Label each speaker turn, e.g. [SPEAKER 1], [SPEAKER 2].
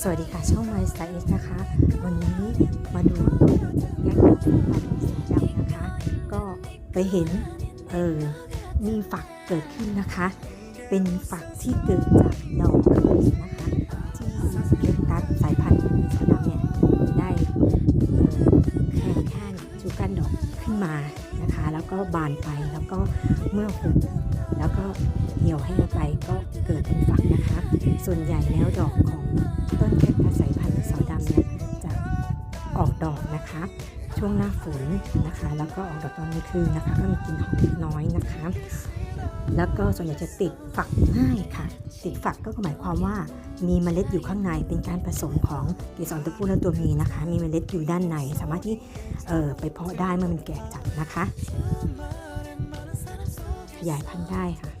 [SPEAKER 1] สวัสดีค่ะ ช่องไมสไตล์เอสนะคะ วันนี้มาดูแยกของสีดำนะคะ ก็ไปเห็น เออ มีฝักเกิดขึ้นนะคะ เป็นฝักที่เกิดจากดอกกระปุกนะคะ ที่เล็กตัดสายพันธุ์สีดำเนี่ยได้เอ่อแค่ข้างชูกันดอกขึ้นมานะคะ แล้วก็บานไปแล้วก็เมื่อหุบแล้วก็เหี่ยวแห้ไปก็ ส่วนใหญ่แล้วดอกของต้นแคคตัสสายพันธุ์เสาดำเนี่ยจะออกดอกนะคะ ช่วงหน้าฝนนะคะ แล้วก็ออกดอกตอนกลางคืนนะคะ ก็มีกลิ่นหอมน้อยนะคะ แล้วก็ส่วนใหญ่จะติดฝักง่ายค่ะ ติดฝักก็หมายความว่ามีเมล็ดอยู่ข้างในเป็นการผสมของเกสรตัวผู้และตัวเมียนะคะ มีเมล็ดอยู่ด้านในสามารถที่เอ่อไปเพาะได้เมื่อมันแก่จัดนะคะขยายพันธุ์ได้ค่ะ